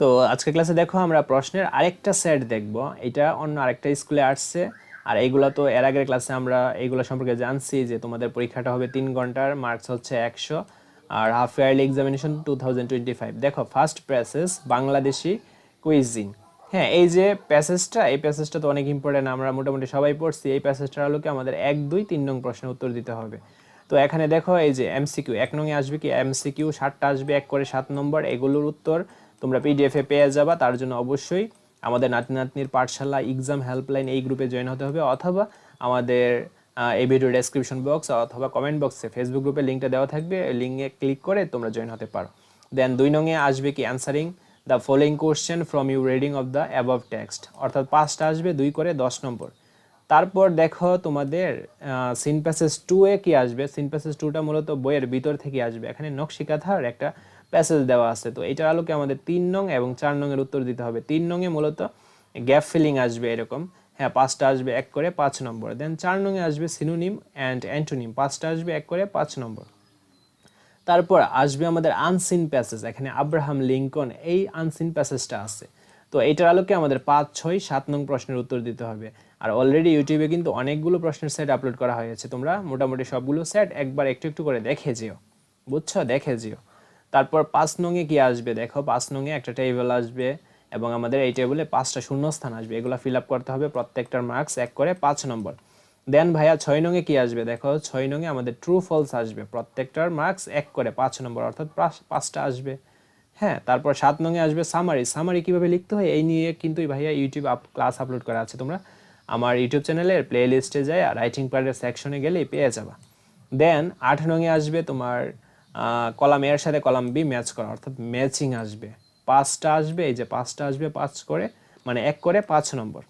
তো আজকে ক্লাসে দেখো আমরা প্রশ্নের আরেকটা সেট দেখব। এটা অন্য আরেকটা স্কুলে আসছে। আর এইগুলো তো এর আগের ক্লাসে আমরা এইগুলো সম্পর্কে জানছি যে তোমাদের পরীক্ষাটা হবে তিন ঘণ্টার মার্কস হচ্ছে একশো আর half yearly examination two thousand twenty five দেখো ফার্স্ট প্যাসেজ বাংলাদেশি কুইজিন হ্যাঁ এই যে প্যাসেজটা এই প্যাসেজটা তো অনেক ইম্পর্টেন্ট আমরা মোটামুটি সবাই পড়ছি। এই প্যাসেজটার আলোকে আমাদের এক, দুই, তিন নং প্রশ্নের উত্তর দিতে হবে। তো এখানে দেখো এই যে এমসিকিউ এক নঙে আসবে কি? এমসিকিউ ষাটটা আসবে, এক করে সাত নম্বর, এগুলোর উত্তর তোমরা পিডিএফে পেয়ে যাবা, তার জন্য অবশ্যই আমাদের নাতি নাতনির পাঠশালা এক্সাম হেল্পলাইন এই গ্রুপে জয়েন হতে হবে, অথবা আমাদের এই ভিডিও ডেসক্রিপশন বক্স অথবা কমেন্ট বক্সে ফেসবুক গ্রুপে লিঙ্কটা দেওয়া থাকবে লিঙ্কে ক্লিক করে তোমরা জয়েন হতে পারো। দেন দুই নঙে আসবে কি answering the following question from you reading of the above text অর্থাৎ পাঁচটা আসবে, দুই করে দশ নম্বর। তারপর দেখো তোমাদের সিন প্যাসেজ টু এ কি আসবে? সিন প্যাসেজ টুটা মূলত বইয়ের ভিতর থেকে আসবে। এখানে নকশিকাথার একটা প্যাসেজ দেওয়া আছে। তো এটার আলোকে আমাদের তিন নং এবং চার নং এর উত্তর দিতে হবে। তিন নং এ মূলত গ্যাপ ফিলিং আসবে এরকম। হ্যাঁ পাঁচটা আসবে এক করে পাঁচ নম্বর। দেন চার নং এ আসবে সিনোনিম অ্যান্ড অ্যান্টোনিম। পাঁচটা আসবে এক করে পাঁচ নম্বর। তারপর আসবে আমাদের আনসিন প্যাসেজ। এখানে আব্রাহাম লিঙ্কন এই আনসিন প্যাসেজটা আছে। তো এইটার আলোকে আমাদের পাঁচ, ছয়, সাত নং প্রশ্নের উত্তর দিতে হবে। আর অলরেডি ইউটিউবে কিন্তু অনেকগুলো প্রশ্নের সেট আপলোড করা হয়েছে। তোমরা মোটামুটি সবগুলো সেট একবার একটু একটু করে দেখে যেও। বুঝছ? দেখে যেও। তারপর পাঁচ নংয়ে কি আসবে, দেখো পাঁচ নংয়ে একটা টেবিল আসবে এবং আমাদের এই টেবিলে পাঁচটা শূন্যস্থান আসবে। এগুলো ফিল আপ করতে হবে প্রত্যেকটার মার্কস এক করে পাঁচ নম্বর। দেন ভাইয়া ছয় নংয়ে কি আসবে? দেখো ছয় নংয়ে আমাদের ট্রু ফলস আসবে। প্রত্যেকটার মার্কস এক করে পাঁচ নম্বর, অর্থাৎ পাঁচটা আসবে। হ্যাঁ তারপর সাত নংয়ে আসবে সামারি সামারি কীভাবে লিখতে হয়? এই নিয়ে কিন্তু ভাইয়া ইউটিউব আপ ক্লাস আপলোড করা আছে তোমরা। আমার ইউটিউব চ্যানেলের প্লে লিস্টে যায় রাইটিং পার্টের সেকশনে গেলেই পেয়ে যাবা। দেন আট নংয়ে আসবে তোমার কলাম এর সাথে কলাম বি ম্যাচ করা, অর্থাৎ ম্যাচিং আসবে। পাঁচটা আসবে, এই যে পাঁচটা আসবে, পাঁচ করে মানে এক করে পাঁচ নম্বর।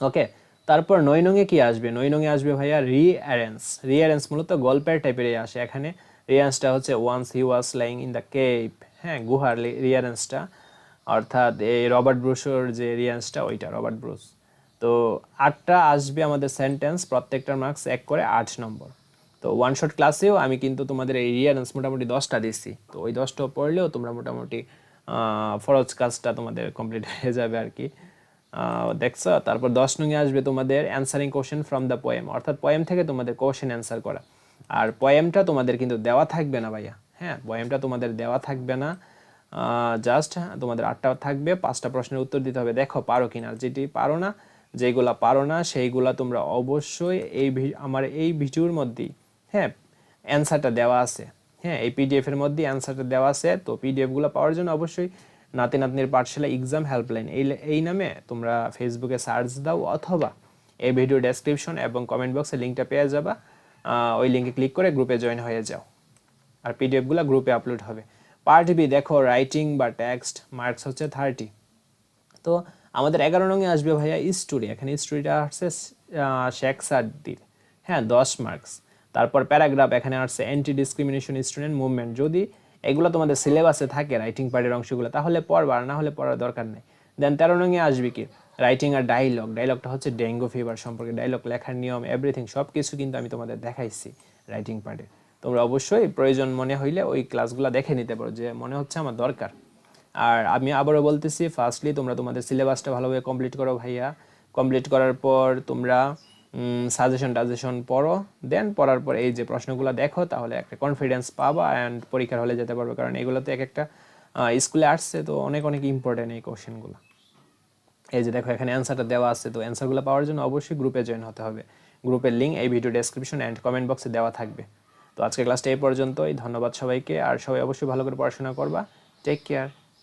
ওকে তারপর নয় নঙে কি আসবে? নয় নঙে আসবে ভাইয়া রিঅ্যারেন্স রিঅ্যারেন্স মূলত গল্পের টাইপের আসে। এখানে রিয়ারেন্সটা হচ্ছে once he was lying in the cave হ্যাঁ গুহার রিয়ারেন্সটা অর্থাৎ এই রবার্ট ব্রুশোর যে রিয়ারেন্সটা ওইটা রবার্ট ব্রুস। তো আটটা আসবে আমাদের সেন্টেন্স প্রত্যেকটার মার্কস এক করে আট নম্বর। তো ওয়ান শট ক্লাসেও আমি কিন্তু তোমাদের এই রিয়ারেন্স মোটামুটি দশটা দিচ্ছি তো ওই দশটা পড়লেও তোমরা মোটামুটি ফরজ কাজটা তোমাদের কমপ্লিট হয়ে যাবে আর কি। দেখছ? তারপর দশ নঙে আসবে তোমাদের answering question from the poem অর্থাৎ পোয়েম থেকে তোমাদের কোশ্চেন অ্যান্সার করা। আর পোয়েমটা তোমাদের কিন্তু দেওয়া থাকবে না ভাইয়া। হ্যাঁ পোয়েমটা তোমাদের দেওয়া থাকবে না। জাস্ট তোমাদের আটটা থাকবে, পাঁচটা প্রশ্নের উত্তর দিতে হবে। দেখো, পারো কিনা? যেটি পারো না, যেগুলা পারো না, সেইগুলা তোমরা অবশ্যই এই আমার এই ভিডিওর মধ্যেই হ্যাঁ অ্যান্সারটা দেওয়া আছে। হ্যাঁ এই পিডিএফ এর মধ্যে অ্যান্সারটা দেওয়া আছে। তো পিডিএফগুলো পাওয়ার জন্য অবশ্যই নাতি নাতনির পাঠশালা এক্সাম হেল্পলাইন এই এই নামে তোমরা ফেসবুকে সার্চ দাও অথবা এই ভিডিও ডেসক্রিপশন এবং কমেন্ট বক্সে লিঙ্কটা পেয়ে যাবা। ওই লিঙ্কে ক্লিক করে গ্রুপে জয়েন হয়ে যাও। আর পিডিএফগুলো গ্রুপে আপলোড হবে। পার্ট বি দেখো রাইটিং বা টেক্সট মার্কস হচ্ছে থার্টি তো আমাদের এগারো নঙে আসবে ভাইয়া স্টোরি এখানে স্টোরিটা আসছে শেখ সাদ্দির হ্যাঁ দশ মার্কস তারপর প্যারাগ্রাফ, এখানে আসছে অ্যান্টি ডিসক্রিমিনেশন স্টুডেন্ট মুভমেন্ট যদি এগুলো তোমাদের সিলেবাসে থাকে রাইটিং পার্টের অংশগুলো, তাহলে পড়বা, আর না হলে পড়ার দরকার নেই। দেন তেরো নঙে আসবে কি? রাইটিং আর ডায়লগ ডায়লগটা হচ্ছে ডেঙ্গু ফিভার সম্পর্কে। ডায়লগ লেখার নিয়ম এভরিথিং সব কিছু কিন্তু আমি তোমাদের দেখাইছি রাইটিং পার্টে তোমরা অবশ্যই প্রয়োজন মনে হইলে ওই ক্লাসগুলো দেখে নিতে পারো, যে মনে হচ্ছে আমার দরকার। আর আমি আবারও বলতেছি ফার্স্টলি তোমরা তোমাদের সিলেবাসটা ভালোভাবে কমপ্লিট করো ভাইয়া। কমপ্লিট করার পর তোমরা সাজেশন টাজেশন পড়ো দেন পড়ার পর এই যে প্রশ্নগুলো দেখো, তাহলে একটা কনফিডেন্স পাবা অ্যান্ড পরীক্ষার হলে যেতে পারবে। কারণ এগুলোতে এক একটা স্কুলে আসছে তো অনেক অনেক ইম্পর্টেন্ট এই কোশ্চেনগুলো এই যে দেখো, এখানে অ্যান্সারটা দেওয়া আছে, তো অ্যান্সারগুলো পাওয়ার জন্য অবশ্যই গ্রুপে জয়েন হতে হবে। গ্রুপের লিঙ্ক এই ভিডিও ডেসক্রিপশন অ্যান্ড কমেন্ট বক্সে দেওয়া থাকবে। তো আজকে ক্লাসটা এই পর্যন্তই। ধন্যবাদ সবাইকে। আর সবাই অবশ্যই ভালো করে পড়াশোনা করবা। Take care